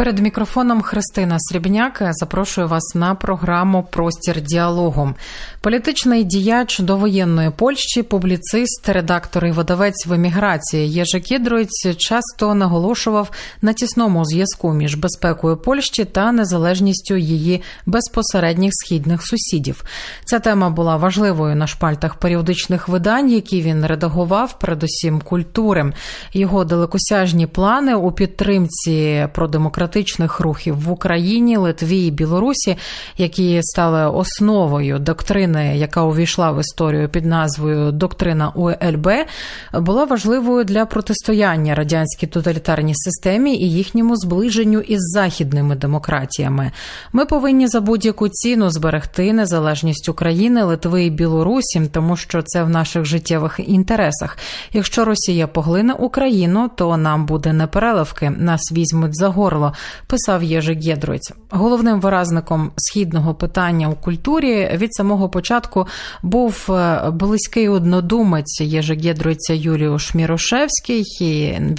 Перед мікрофоном Христина Срібняк запрошую вас на програму Простір діалогу. Політичний діяч довоєнної Польщі, публіцист, редактор і видавець в еміграції Єжи Кідруєць часто наголошував на тісному зв'язку між безпекою Польщі та незалежністю її безпосередніх східних сусідів. Ця тема була важливою на шпальтах періодичних видань, які він редагував, передусім культури. Його далекосяжні плани у підтримці про демократичну демократичних рухів в Україні, Литві і Білорусі, які стали основою доктрини, яка увійшла в історію під назвою Доктрина УЛБ, була важливою для протистояння радянській тоталітарній системі і їхньому зближенню із західними демократіями. Ми повинні за будь-яку ціну зберегти незалежність України, Литви і Білорусі, тому що це в наших життєвих інтересах. Якщо Росія поглине Україну, то нам буде непереливки, нас візьмуть за горло писав Єжи Гєдруйць. Головним виразником східного питання у культурі від самого початку був е, близький однодумець Єжи Гєдруйця Юріуш Мірошевський.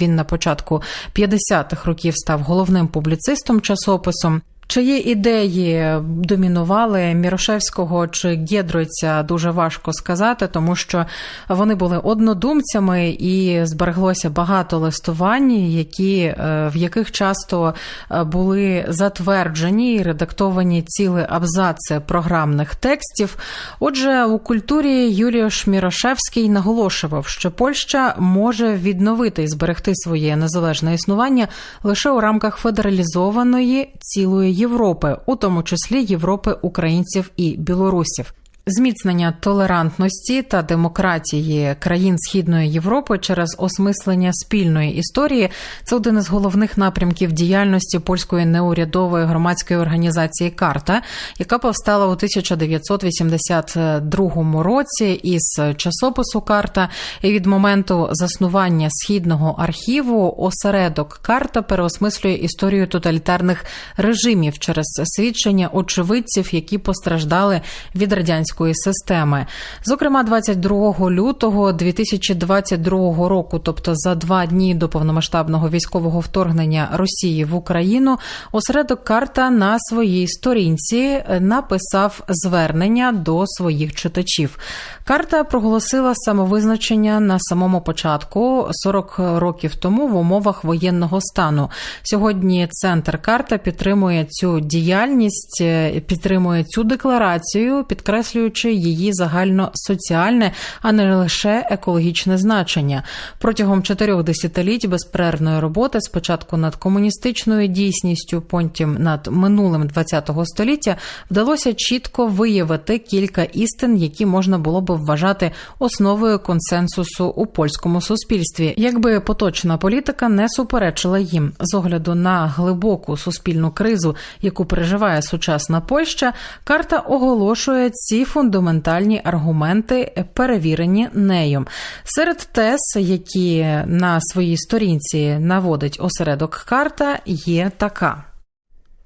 Він на початку 50-х років став головним публіцистом часопису. Чиї ідеї домінували Мірошевського чи Гєдройця дуже важко сказати, тому що вони були однодумцями і збереглося багато листувань, які е, в яких часто е, були затверджені і редактовані ціли абзаци програмних текстів. Отже, у культурі Юліош Мірошевський наголошував, що Польща може відновити і зберегти своє незалежне існування лише у рамках федералізованої цілої. Європи, у тому числі Європи українців і білорусів. Зміцнення толерантності та демократії країн Східної Європи через осмислення спільної історії це один із головних напрямків діяльності польської неурядової громадської організації Карта, яка повстала у 1982 році із часопису Карта. І від моменту заснування східного архіву осередок Карта переосмислює історію тоталітарних режимів через свідчення очевидців, які постраждали від радянського радянської системи. Зокрема, 22 лютого 2022 року, тобто за два дні до повномасштабного військового вторгнення Росії в Україну, осередок карта на своїй сторінці написав звернення до своїх читачів. Карта проголосила самовизначення на самому початку 40 років тому в умовах воєнного стану. Сьогодні центр карта підтримує цю діяльність, підтримує цю декларацію, підкреслює підкреслюючи її загально соціальне, а не лише екологічне значення. Протягом чотирьох десятиліть безперервної роботи спочатку над комуністичною дійсністю, потім над минулим ХХ століття вдалося чітко виявити кілька істин, які можна було би вважати основою консенсусу у польському суспільстві, якби поточна політика не суперечила їм з огляду на глибоку суспільну кризу, яку переживає сучасна Польща, карта оголошує ці фундаментальні аргументи, перевірені нею. Серед тез, які на своїй сторінці наводить осередок карта, є така.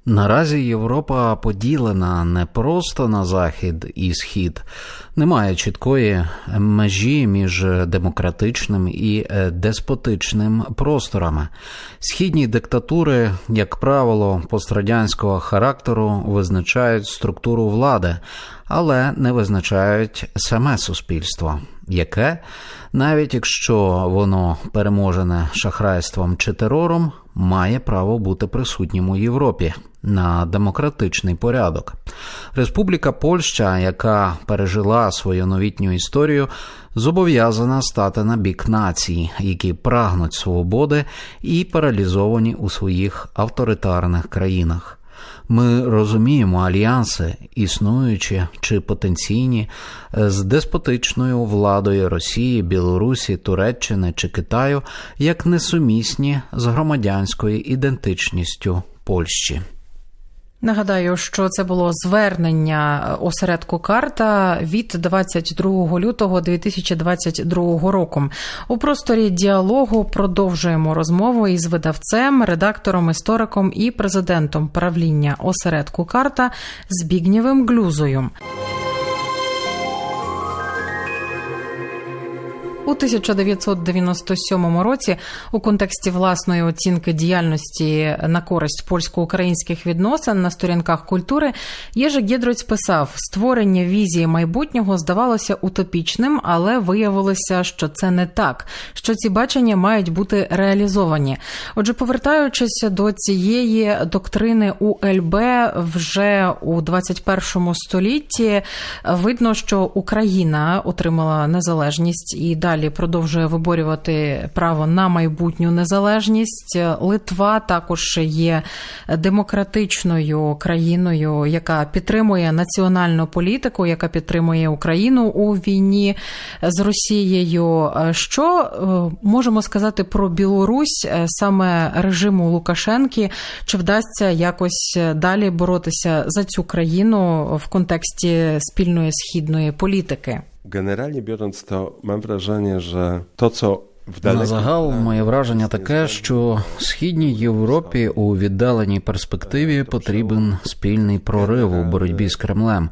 Наразі Європа поділена не просто на захід і схід, немає чіткої межі між демократичним і е, деспотичним просторами. Східні диктатури, як правило, пострадянського характеру визначають структуру влади, але не визначають саме суспільство, яке, навіть якщо воно переможене шахрайством чи терором, має право бути присутнім у Європі на демократичний порядок. Республіка Польща, яка пережила свою новітню історію, зобов'язана стати на бік націй, які прагнуть свободи і паралізовані у своїх авторитарних країнах. Ми розуміємо альянси, існуючі чи потенційні, з деспотичною владою Росії, Білорусі, Туреччини чи Китаю як несумісні з громадянською ідентичністю Польщі. Нагадаю, що це було звернення осередку карта від 22 лютого 2022 року. У просторі діалогу продовжуємо розмову із видавцем, редактором, істориком і президентом правління осередку карта Збігнєвим Глюзою. У 1997 році, у контексті власної оцінки діяльності на користь польсько-українських відносин на сторінках культури, Єжик Гєдроць писав: створення візії майбутнього здавалося утопічним, але виявилося, що це не так. Що ці бачення мають бути реалізовані. Отже, повертаючись до цієї доктрини УЛБ вже у 21 столітті, видно, що Україна отримала незалежність і далі продовжує виборювати право на майбутню незалежність. Литва також є демократичною країною, яка підтримує національну політику, яка підтримує Україну у війні з Росією. Що е, можемо сказати про Білорусь е, саме режиму Лукашенки? Чи вдасться якось далі боротися за цю країну в контексті спільної східної політики? Generalnie biorąc, to mam wrażenie, że to, co w На загал моє враження таке, що східній Європі у віддаленій перспективі потрібен спільний прорив у боротьбі з Кремлем.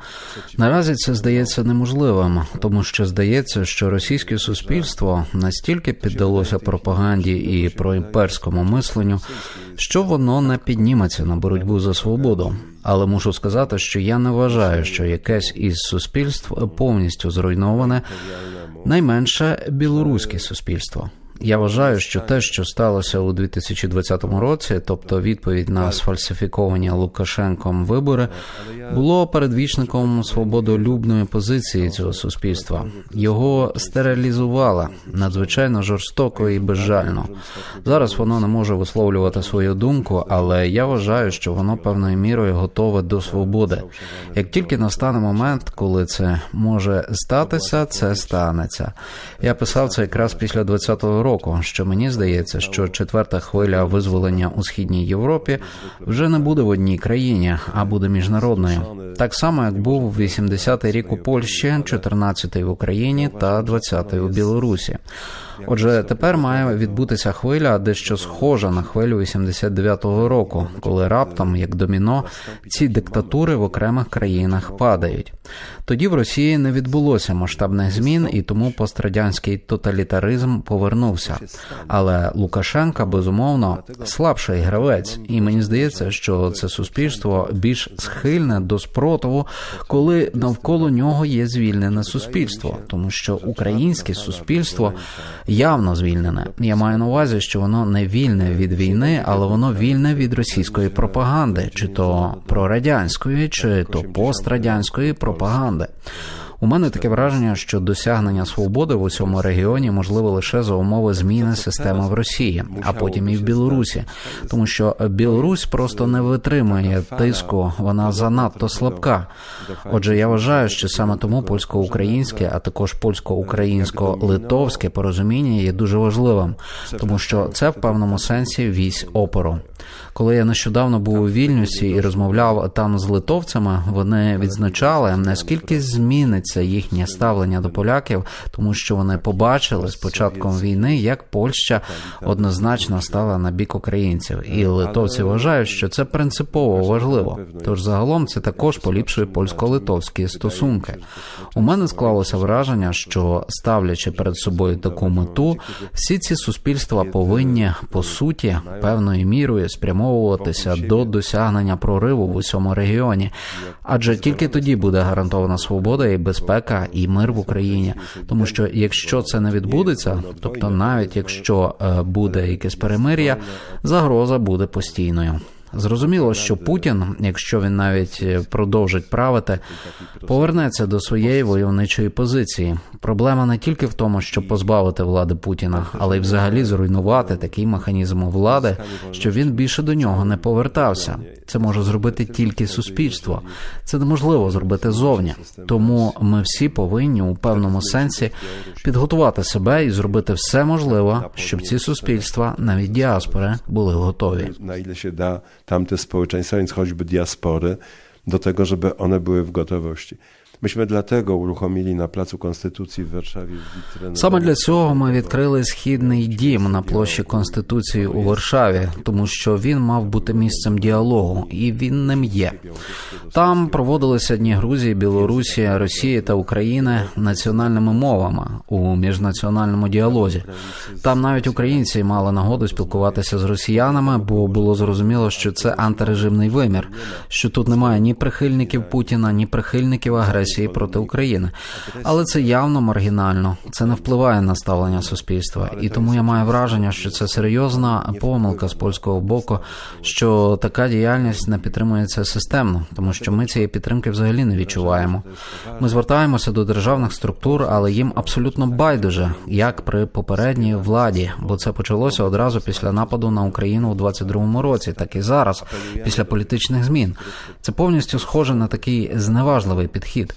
Наразі це здається неможливим, тому що здається, що російське суспільство настільки піддалося пропаганді і проімперському мисленню, що воно не підніметься на боротьбу за свободу. Але мушу сказати, що я не вважаю, що якесь із суспільств повністю зруйноване, найменше білоруське суспільство. Я вважаю, що те, що сталося у 2020 році, тобто відповідь на сфальсифіковані Лукашенком вибори, було передвічником свободолюбної позиції цього суспільства. Його стерилізувала надзвичайно жорстоко і безжально. Зараз воно не може висловлювати свою думку, але я вважаю, що воно певною мірою готове до свободи. Як тільки настане момент, коли це може статися, це станеться. Я писав це якраз після 20-го року. Що мені здається, що четверта хвиля визволення у східній Європі вже не буде в одній країні, а буде міжнародною. Так само, як був 80-й рік у Польщі, 14-й в Україні та 20-й у Білорусі. Отже, тепер має відбутися хвиля, дещо схожа на хвилю 89-го року, коли раптом, як доміно, ці диктатури в окремих країнах падають. Тоді в Росії не відбулося масштабних змін, і тому пострадянський тоталітаризм повернувся. Але Лукашенка безумовно слабший гравець, і мені здається, що це суспільство більш схильне до спротиву, коли навколо нього є звільнене суспільство, тому що українське суспільство явно звільнене. Я маю на увазі, що воно не вільне від війни, але воно вільне від російської пропаганди, чи то прорадянської, чи то пострадянської пропаганди. У мене таке враження, що досягнення свободи в усьому регіоні можливо лише за умови зміни системи в Росії, а потім і в Білорусі, тому що Білорусь просто не витримує тиску, вона занадто слабка. Отже, я вважаю, що саме тому польсько-українське, а також польсько-українсько-литовське порозуміння є дуже важливим, тому що це в певному сенсі вісь опору. Коли я нещодавно був у Вільнюсі і розмовляв там з литовцями, вони відзначали наскільки зміниться їхнє ставлення до поляків, тому що вони побачили з початком війни, як Польща однозначно стала на бік українців, і литовці вважають, що це принципово важливо. Тож загалом це також поліпшує польсько-литовські стосунки. У мене склалося враження, що ставлячи перед собою таку мету, всі ці суспільства повинні по суті певною мірою спрямовуватися до досягнення прориву в усьому регіоні, адже тільки тоді буде гарантована свобода і безпека і мир в Україні. Тому що якщо це не відбудеться, тобто навіть якщо е, буде якесь перемир'я, загроза буде постійною. Зрозуміло, що Путін, якщо він навіть е, продовжить правити, повернеться до своєї войовничої позиції. Проблема не тільки в тому, щоб позбавити влади Путіна, але й взагалі зруйнувати такий механізм влади, що він більше до нього не повертався. Це може зробити тільки суспільство. Це неможливо зробити зовні. Тому ми всі повинні у певному сенсі підготувати себе і зробити все можливе, щоб ці суспільства, навіть діаспори, були готові. Tamte społeczeństwa, więc choćby diaspory, do tego, żeby one były w gotowości. Myśmy dlatego uruchomili na Placu Konstytucji w Warszawie witrynę. Саме для цього ми відкрили східний дім на площі Конституції у Варшаві, тому що він мав бути місцем діалогу, і він ним є. Там проводилися дні Грузії, Білорусі, Росії та України національними мовами у міжнаціональному діалозі. Там навіть українці мали нагоду спілкуватися з росіянами, бо було зрозуміло, що це антирежимний вимір, що тут немає ні прихильників Путіна, ні прихильників агресії проти України. Але це явно маргінально. Це не впливає на ставлення суспільства, і тому я маю враження, що це серйозна помилка з польського боку, що така діяльність не підтримується системно, тому що ми цієї підтримки взагалі не відчуваємо. Ми звертаємося до державних структур, але їм абсолютно байдуже, як при попередній владі, бо це почалося одразу після нападу на Україну у 22-му році, так і зараз, після політичних змін. Це повністю схоже на такий зневажливий підхід.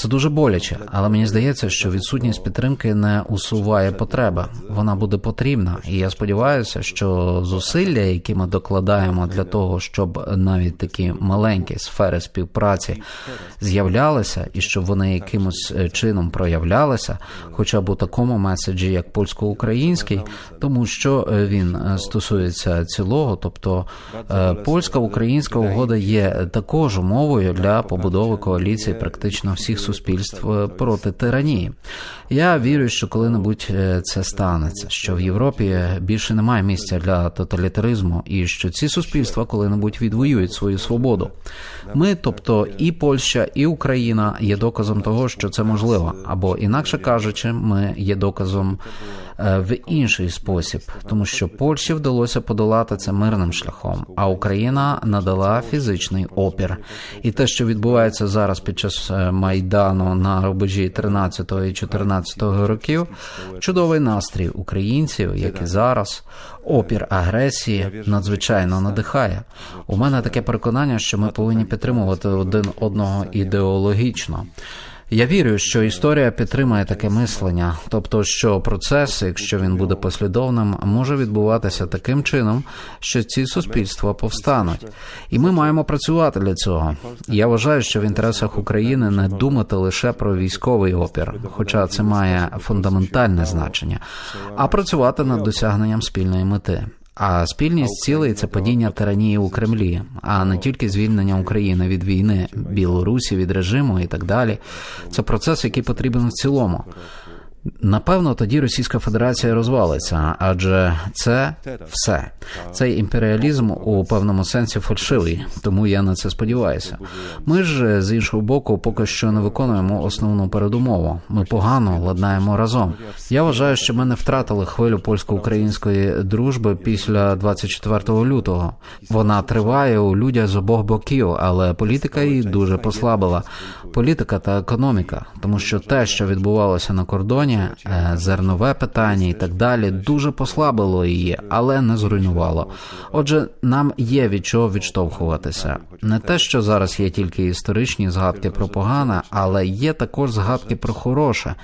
Це дуже боляче, але мені здається, що відсутність підтримки не усуває потреби. Вона буде потрібна, і я сподіваюся, що зусилля, які ми докладаємо для того, щоб навіть такі маленькі сфери співпраці з'являлися, і щоб вони якимось е, чином проявлялися, хоча б у такому меседжі, як польсько-український, тому що е, він е, стосується цілого, тобто е, польська-українська угода є також умовою для побудови коаліції практично всіх суспільств проти тиранії. Я вірю, що коли-небудь е, це станеться, що в Європі більше немає місця для тоталітаризму, і що ці суспільства коли-небудь відвоюють свою свободу. Ми, тобто і Польща, і Україна, є доказом того, що це можливо, або інакше кажучи, ми є доказом е, в інший спосіб, тому що Польщі вдалося подолати це мирним шляхом, а Україна надала фізичний опір. І те, що відбувається зараз під час е, майдану на рубежі 13 і 14 років, чудовий настрій українців, як і зараз, опір агресії надзвичайно надихає. У мене таке переконання, що ми повинні підтримувати один одного ідеологічно. Я вірю, що історія підтримає таке мислення, тобто, що процес, якщо він буде послідовним, може відбуватися таким чином, що ці суспільства повстануть, і ми маємо працювати для цього. Я вважаю, що в інтересах України не думати лише про військовий опір, хоча це має фундаментальне значення, а працювати над досягненням спільної мети. А спільність цілей це падіння тиранії у Кремлі, а не тільки звільнення України від війни, Білорусі від режиму і так далі. Це процес, який потрібен в цілому. Напевно, тоді Російська Федерація розвалиться, адже це все. Цей імперіалізм у певному сенсі фальшивий, тому я на це сподіваюся. Ми ж з іншого боку, поки що не виконуємо основну передумову. Ми погано ладнаємо разом. Я вважаю, що ми не втратили хвилю польсько-української дружби після 24 лютого. Вона триває у людях з обох боків, але політика її дуже послабила. Політика та економіка, тому що те, що відбувалося на кордоні, е, зернове питання і так далі, дуже послабило її, але не зруйнувало. Отже, нам є від чого відштовхуватися. Не те, що зараз є тільки історичні згадки про погане, але є також згадки про хороше.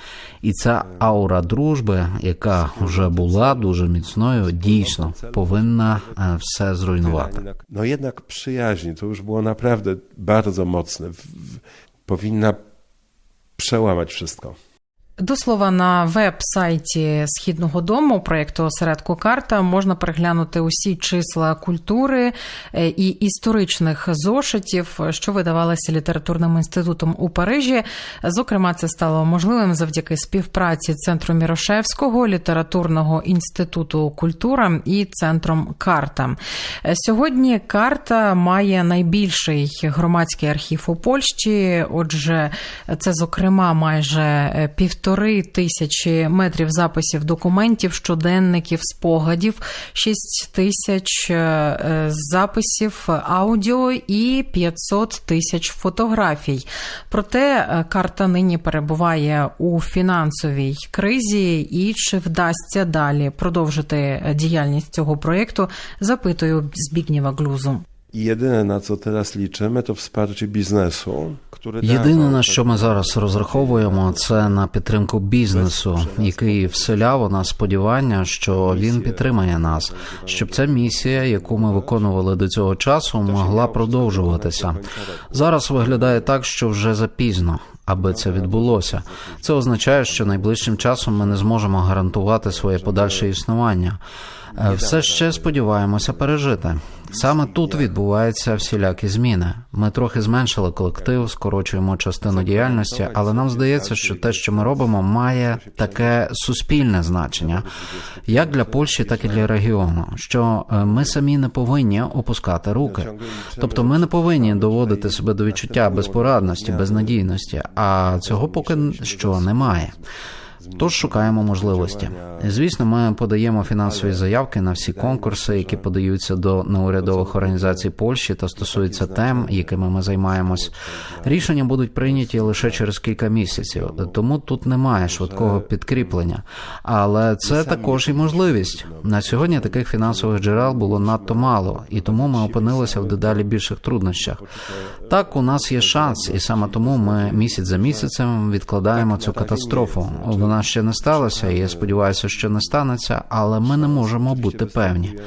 І ця аура дружби, яка вже була дуже mocnою, дійсно повинна е, все зруйнувати. No jednak przyjaźń, to już było naprawdę bardzo w, powinna przełamać wszystko. До слова, на веб-сайті Східного дому проєкту осередку карта можна переглянути усі числа культури е, і історичних зошитів, що видавалися літературним інститутом у Парижі. Зокрема, це стало можливим завдяки співпраці Центру Мірошевського, літературного інституту культура і центром Карта. Е, Сьогодні карта має найбільший громадський архів у Польщі. Отже, це зокрема майже е, півтори тисячі метрів записів документів, щоденників, спогадів, шість тисяч е, записів аудіо і 500 тисяч фотографій. Проте е, карта нині перебуває у фінансовій кризі, і чи вдасться далі продовжити діяльність цього проєкту, запитую Збігнєва Глузу. I на na co teraz liczymy, to wsparcie który Єдине на що ми зараз розраховуємо, це на підтримку бізнесу, який вселяв у нас сподівання, що він підтримає нас, щоб ця місія, яку ми виконували до цього часу, могла продовжуватися. Зараз виглядає так, що вже запізно. Аби це відбулося, це означає, що найближчим часом ми не зможемо гарантувати своє подальше існування. Е, Все ще сподіваємося пережити. Саме тут відбуваються всілякі зміни. Ми трохи зменшили колектив, скорочуємо частину діяльності, але нам здається, що те, що ми робимо, має таке суспільне значення, як для Польщі, так і для регіону. Що е, ми самі не повинні опускати руки. Тобто, ми не повинні доводити себе до відчуття безпорадності, безнадійності, а цього поки що немає. Тож шукаємо можливості. Звісно, ми подаємо фінансові заявки на всі конкурси, які подаються до неурядових організацій Польщі та стосуються тем, якими ми займаємось. Рішення будуть прийняті лише через кілька місяців, тому тут немає швидкого підкріплення. Але це також і можливість. На сьогодні таких фінансових джерел було надто мало, і тому ми опинилися в дедалі більших труднощах. Так, у нас є шанс, і саме тому ми місяць за місяцем відкладаємо цю катастрофу. Вона ще не сталася, і я сподіваюся, що не станеться, але ми не можемо бути певні.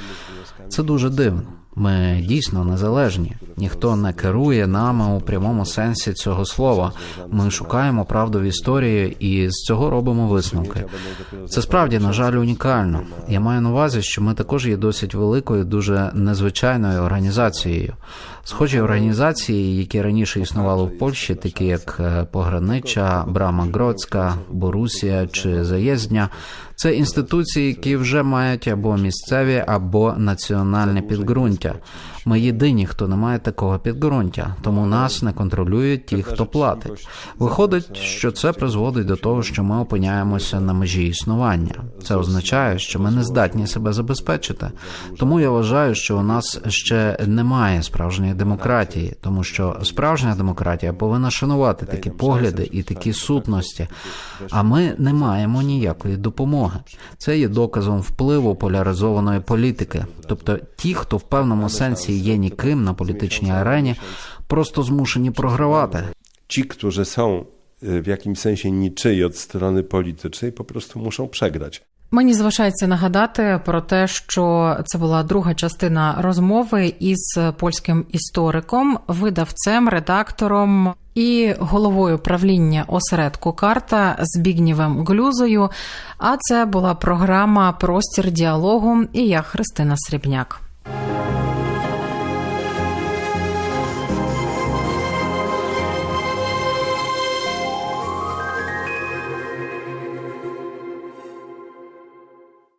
Це дуже дивно. Ми дійсно незалежні. Ніхто не керує нами у прямому сенсі цього слова. Ми шукаємо правду в історії і з цього робимо висновки. Це справді, на жаль, унікально. Я маю на увазі, що ми також є досить великою, дуже незвичайною організацією. Схожі організації, які раніше існували в Польщі, такі як е, Погранича, Брама Гродська, Борусія чи Заєздня, це інституції, які вже мають або місцеві, або національне підґрунтя. Ми єдині, хто не має такого підґрунтя, тому нас не контролюють ті, хто платить. Виходить, що це призводить до того, що ми опиняємося на межі існування. Це означає, що ми не здатні себе забезпечити. Тому я вважаю, що у нас ще немає справжньої демократії, тому що справжня демократія повинна шанувати такі погляди і такі сутності. А ми не маємо ніякої допомоги. Це є доказом впливу поляризованої політики. Тобто, ті, хто в певному сенсі є ніким на політичній арені, просто змушені програвати. Ci, którzy są y, w jakimś sensie niczyi od strony politycznej, po prostu muszą przegrać. Мені залишається нагадати про те, що це була друга частина розмови із польським істориком, видавцем, редактором і головою правління осередку карта Збігнєвим Глюзою. А це була програма Простір діалогу і я Христина Срібняк.